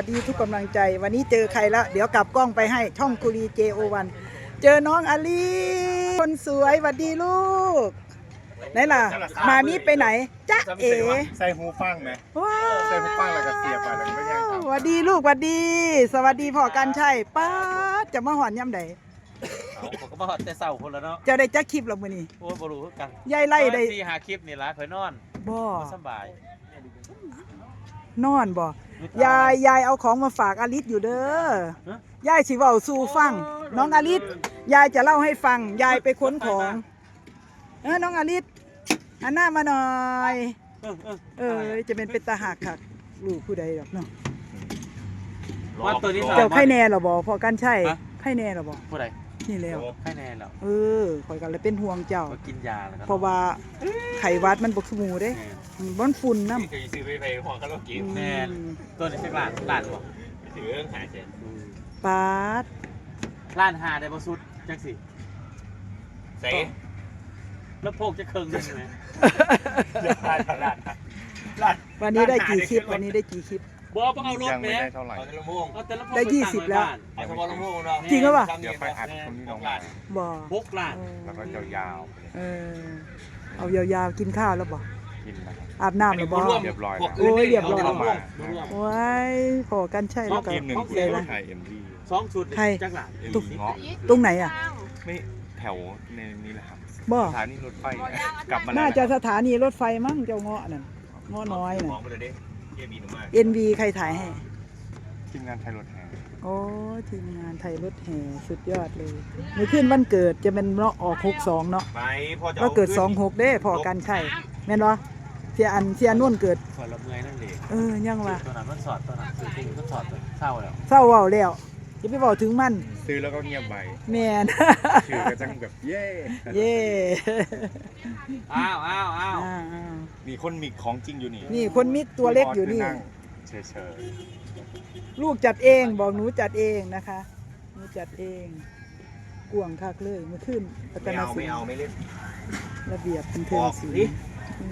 สวัสดีทุกกำลังใจวันนี้เจอใครละเดี๋ยวกลับกล้องไปให้ช่องกุรีเจโอวันเจอน้องอลีคนสวยสวัสดีลูกไหนล่ะ มามีไปไหนจ๊ะเอ๋ใส่หูฟังไหมว้าใส่หูฟังแล้วก็เสียบไปแล้วก็ยังวทำสวัสดีลูกสวัสดี สวัสดีพ่อกันชัยป้าดจะมาหอนย่ำใดเอาผมก็มาแต่เศร้าคนละเนาะจะได้จักคลิปหรอมื้อนี้โอ้ยบ่รู้คือกันยายไล่ได้สี่หาคลิปนี่ละเคยนอนบ่บ่สบายนอนบ่ ยายยายเอาของมาฝากอลิศอยู่เด้อยายสิเว้าสู่ฟัง น้องอลิศยายจะเล่าให้ฟัง ยายไปค้นของเออน้องอลิศอันหน้ามาหน่อย เออเออเออ จะเป็นเป็นตาหักคักลูกผู้ใดดอกเนาะว่าตัวนี้เจ้าไข่แน่เหรอบ่พอกันใช่ฮะไข่แน่เหรอบ่ผู้ใด นี่แล้ว ไข้แน่แล้วเออข่อยก็เลยเป็นห่วงเจ้ามากินยาแล้วกันเพราะว่าไข้หวัดมันบ่สมูเด้แม่นอืมบ่มันฝุ่นนำเคยซื้อไปไปหัวกันแล้วกินแม่นตัวนี้สักล้านล้านบ่ถือเรื่องหาเจ็ดปาดล้านหาได้บ่สุดจังสิใส่แล้วโพกจะเคิงได้ไหมลาดลาดลาดวันนี้ได้กี่คลิปวันนี้ได้กี่คลิป บ่บ่เอารถยังแหไม่ม่ได้เท่าไหร่ เอาแต่ละโมงเอาแต่ละโพกได้ไปยี่ตั้งสิบไแล้วบ้านเอาเฉพาะละโมงเนาะจริงหรือเปล่า เดี๋ยวไปอัดคนนี้ลงมาบ่หกล้านแล้วก็ยาวๆไปเลยเออเอายาวๆกินข้าวแล้วบ่กินนะครับ อาบน้ำแล้วบ่ เรียบร้อยพวกแล้ว โอ้ยเรียบร้อยาแต่ละโมงว้ายพอกันใช่แล้วก็ ทีมหนึ่งของที่เสียได้นะถ่ายเอ็มดีสองชุดใคร จักล้านเอ็มตุ๊กดีเงาะตรงไหนอะ ไม่แถวในนี้แหละครับบ่ สถานีรถไฟกลับมาน่าจะสถานีรถไฟมั้งเจ้าเงาะนั่นเงาะน้อยมน่ะองไปเลยดิ เกียร์บีหนุ่มมาก NV ใครถ่ายให้ ทีมงานไทยรถแห่โอ้ทีมงานไทยรถแห่สุดยอดเลยมือขึ้นวันเกิดจะเป็นเนาะออก62เนาะไปพอจะว่าเกิด26เด้พอกันใช่แม่นบ่เสียอันเสียนุ่นเกิดคนละเมื่อยนั่นเลยเออยังว่าตัวนั้นมันสอดตัวนั้นคือจริงมันสอดตัวเศร้าแล้ว เศร้าเว้าแล้ว จะไปเว้าถึงมัน ซื้อแล้วก็เงียบไปแม่นถือก็จังแบบเย่เย่อ้าวอ้าวอ้าวอ่ามีคนมีของจริงอยู่นี่ๆนี่คนมิกตัวเล็กอยู่นี่งเฉยลูกจัดเองบอกหนูจัดเองนะคะหนูจัดเองกวางคักเลยเมื่อคืนพัฒไม่นาเอาศิไม่ลเอาป์ไม่เล่น ระเบียบบันเทิงศิลออกดิป์อื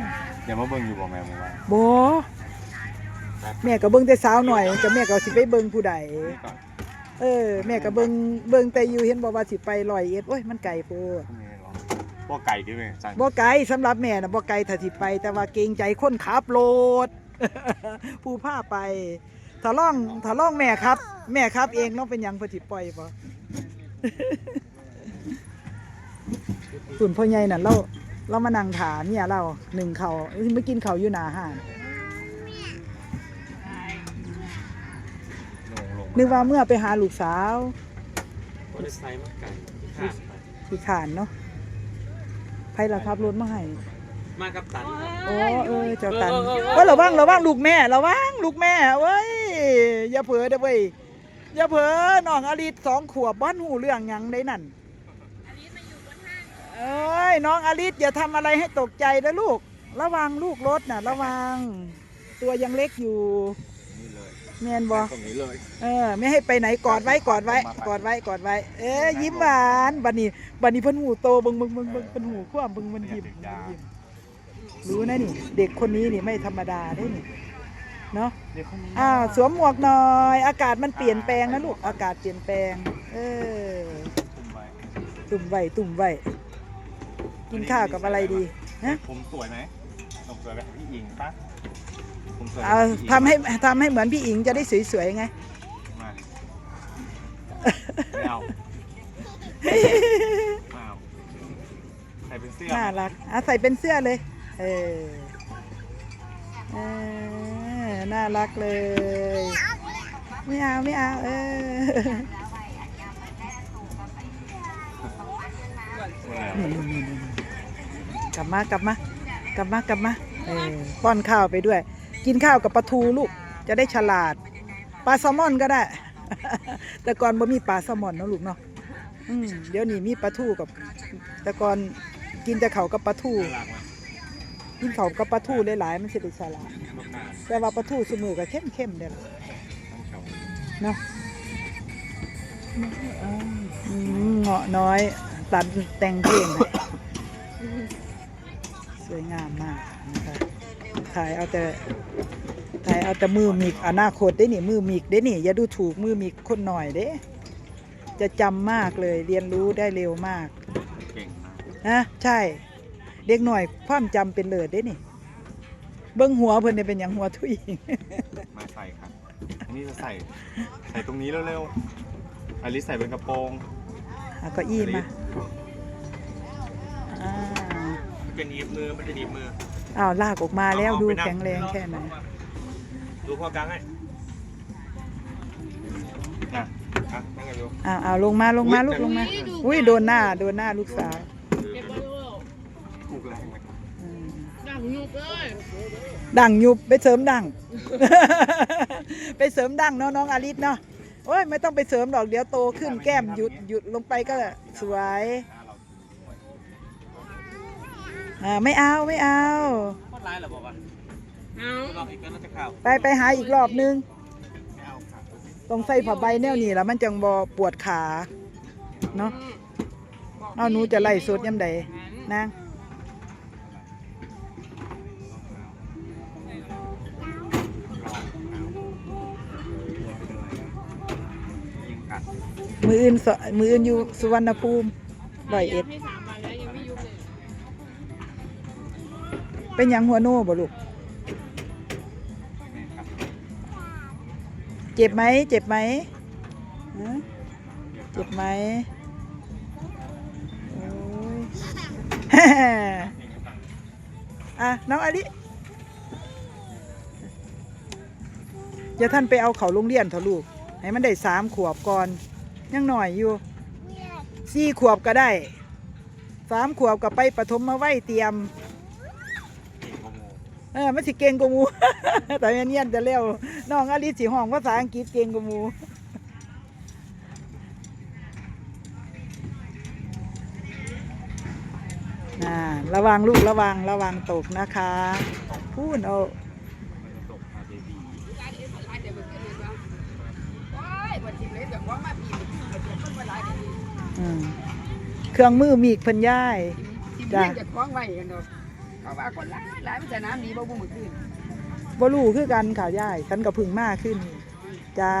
มๆอย่ามาเบิ่งอยู่บอกแม่ผมว่าบ แม่ก็เบิ่งแต่สาวหน่อยจะแม่ก็สิไปเบิ่งผู้ใดนี่ก่อนเออ แม่ก็เบิ่งเบิ่งแต่อยู่เห็นบอกว่าสิไปลอยเอ็ดโอ้ยมันไกลโพดพรุ่งนี้หรอพวกไก่ด้วยไหมสั่งบ่ไกลสำหรับแม่น่ะบ่ไกลถ้าสิไป แต่ว่าเกรงใจคนขับรถผู้พาไปถ้าล่องถ้าล่องแม่ครับ แม่ครับเองน้องเป็นหยังเพิ่นสิปล่อยบ่ส่วนพ่อใหญ่น่ะเราเรามานั่งถามเนี่ยเราหนึ่งเขาวเมื่อกินเขาวอยู่หนาห้าน นึกว่าเมื่อไปหาลูกสาวบริษัทมันไก่ข้ามไปที่ขานเนาะไผล่ะครับรถมาให้มากับตันครับ โอ้เออเจ้าตันเออเออเออ ว่าระวังระวังลูกแม่ระวังลูกแม่เว้ยอย่าเผลอเด้อเว้ยอย่าเผลอน้องอลิศสองขวบบ้านหูเรื่องหยังได้นั่นเอ้ยน้องอลิศอย่าทำอะไรให้ตกใจนะลูก ระวังลูกรถน่ะ ระวัง ตัวยังเล็กอยู่นี่เลย แมนบอตรงนี้เลยเออ ไม่ให้ไปไหนกอดไว้กอดไว้ กอดไว้กอดไว้ เอ้ยยิ้มหวานบัดนี้บัดนี้เพิ่นหูโตเบิ่งเบิ่งเบิ่งเบิ่งเพิ่นหูคว่ำเบิ่งมันยิ้มมันยิ้มรู้นะนี่ เด็กคนนี้นี่ไม่ธรรมดาได้นี่เนาะเดี๋ยวคนนี้อ้าวสวมหมวกหน่อย อากาศมันเปลี่ยนแปลงนะลูกอากาศเปลี่ยนแปลง เออตุ่มไว้ตุ่มไว้ตุ่มไว้กินข้าวกับอะไรดี ฮะ ผมสวยไหมผมสวยแบบพี่อิงปะ ผมสวยแบบเอาพี่อิงทำให้ทำให้เหมือนพี่อิงจะได้สวยๆไงมาไม่เอาไม่เอาใส่เป็นเสื้อน่ารักอะใส่เป็นเสื้อเลย เออเออน่ารักเลย ไม่เอาไม่เอาเออ หมดแล้วกลับมากลับมากลับมากลับมาเออป้อนข้าวไปด้วย กินข้าวกับปลาทูลูก จะได้ฉลาด ปลาแซลมอนก็ได้ แต่ก่อนบ่มีปลาแซลมอนเนาะลูกเนาะอืมเดี๋ยวนี้มีปลาทูกับ แต่ก่อนกินแต่เขากับปลาทู กินเขากับปลาทูหลายๆมันสิได้ฉลาด แต่ว่าปลาทูสมือก็เข้มเข้มๆเด้อล่ะต้องเนาะอืมเงาะน้อยตัดแต่งเพลงให้สวยงามมากนะคะ ถ่ายเอาแต่ถ่ายเอาแต่มือมีกอนาคตได้นี่มือมีกได้นี่อย่าดูถูกมือมีกคนหน่อยเด้ จะจำมากเลยเรียนรู้ได้เร็วมากเก่งมากนะใช่ เด็กหน่อยความจำเป็นเลิศเด้นี่เบิ้งหัวเพิ่นเนี่ยเป็นอย่างหัวทุยมาใส่ครับอันนี้จะใส่ใส่ตรงนี้เร็วๆอลิสใส่เป็นกระโปรงเอาเก็อี้มาอ่ามันจะหนีบมือมันจะหนีบมือ อ้าวลากออกมาแล้วเอาดูไปนั่แข็งแรงแค่ไหนดูความดังให้นะอะนั่งกันดูอ้าวอ้าวลงมาลงมาลูกลงมาอุ้ยโดนหน้าโดนหน้าลูกสาวถูกแรงไหมอืมดังยุบเลยดังยุบไปเสริมดัง ไปเสริมดังเนาะน้องอาริสเนาะโอ้ยไม่ต้องไปเสริมหรอกเดี๋ยวโตขึ้นแก้มหยุดหยุดลงไปก็สวย อ่าไม่เอาไม่เอาโคตรร้ายเหรอบอกว่าเอาลองอีกก็น่าจะเข้าไปไปหาอีกรอบนึงต้องใส่ผ้าใบแนวนี้แล้วมันจังบอปวดขาเนาะเอาหนูจะไล่สดยำใดนางยิงกัดมืออื่นสมืออื่นอยู่สุวรรณภูมิร้อยเอ็ด เป็นยังหัวโน่บ่ลูก เจ็บไหม เจ็บไหมเจ็บไหมอ้ยอะน้องอลิอย่าท่านไปเอาเขาโรงเรียนเถอะลูก ให้มันได้สามขวบก่อน ยังหน่อยอยู่สี่ขวบก็ได้สามขวบก็ไปปฐมมาไหว้เตรียม เออมันสิเก่งกว่าหมูแต่เนียนจะเร็วน้องอลิสสิห้องภาษาอังกฤษเก่งกว่าหมูน่าระวังลูกระวังระวังตกนะคะพูดเอาเครื่องมือมีกพิ่นย่ายจ้ะ เลี้ยงจะคล้องไว้กันเนาะเขาว่าคนหลายหลายมันจะน้ำดีบ่บ่มื้อคืนบ่รู้คือกันค่ะย่ายฉันก็เพึ่งมากขึ้นนี่จ้า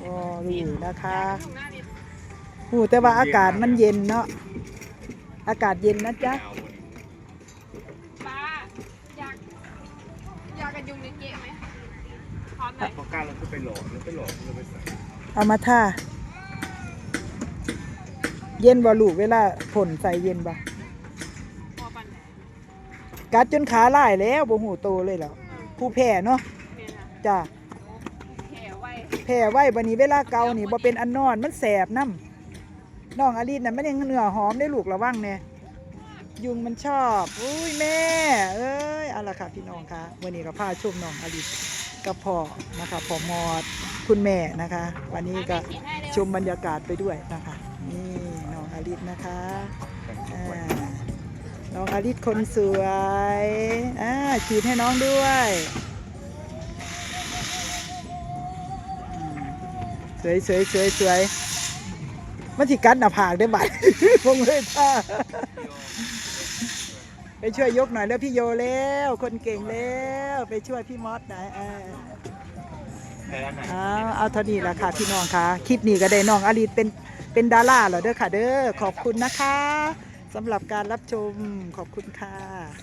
บ่รู้นะคะหูแต่ว่าอากาศมันเย็นเนาะอากาศเย็นนะจ๊ะยาวบนป้าอยากอยากกันยุงในเกะไหมพร้อมไหมพอก้าวเราขึ้นไปโหลดแล้วไปโหลดเราไปใส่เอามาท่า เย็นบ่ลูกเวลาผลใส่เย็นบ่พอปันไหน กัดจนขาลายแล้วบ่หูโตเลยแล้วผู้แพ้เนาะเป็นอะจ้าแผลไว้แพ้ไว้บัดนี้เวลาเกานี่บ่เป็นอันนอนมันแสบน้ำน้องอลิสน่ะมันยังเนื้อหอมได้ลูกระวังแน่ยุงมันชอบอุ้ยแม่ เอ้ยเอาละค่ะพี่น้องคะวันนี้ก็พาชมน้องอลิสกับพ่อนะคะพ่อมอดคุณแม่นะคะ วันนี้ก็ชมบรรยากาศไปด้วยนะคะ นี่น้องอาริสนะคะอ่า น้องอาริสคนสวยอ่าฉีดให้น้องด้วย สวยสวยสวยสวยมันสิกัดหน้าผากได้บัดพงเลยท่าไปช่วยยกหน่อยแล้วพี่โยแล้ว คนเก่งแล้ว ไปช่วยพี่มอสหน่อยเออแพ้ไหนเอาเอาเท่านี้ละค่ะพี่น้องค่ะ คลิปนี้ก็ได้น้องอาลิศเป็นเป็นดาราแล้วเด้อค่ะเด้อขอบคุณนะคะ สำหรับการรับชมขอบคุณค่ะ